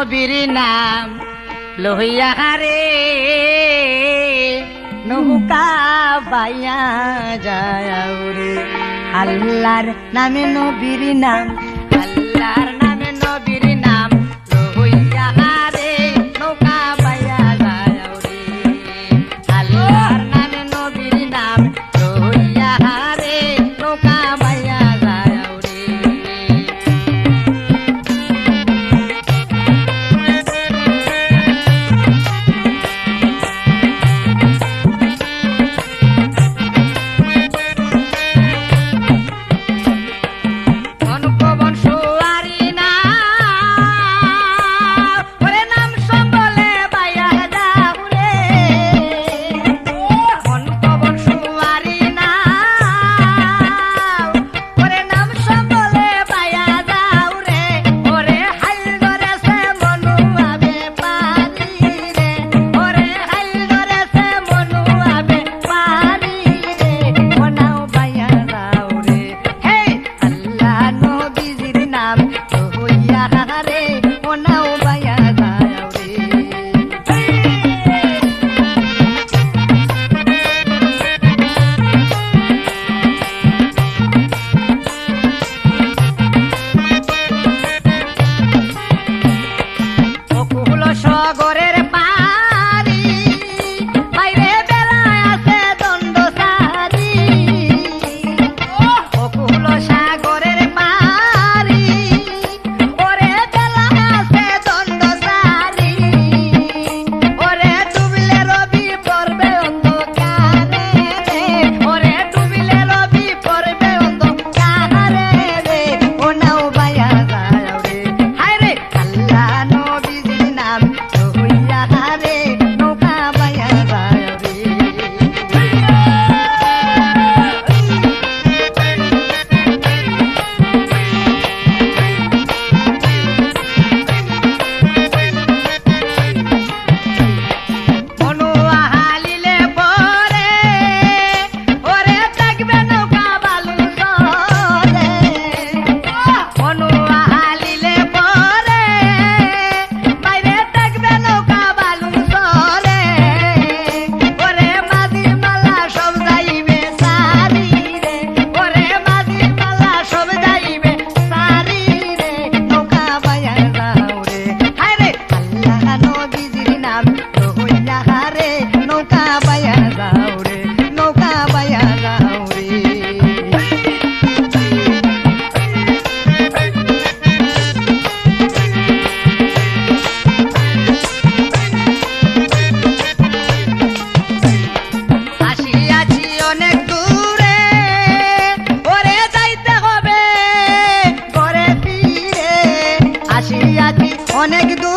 নবীর নাম লহিয়া হারে। নৌকা বাইয়া যায় আল্লাহর নামে নবীর নাম অনেক দূর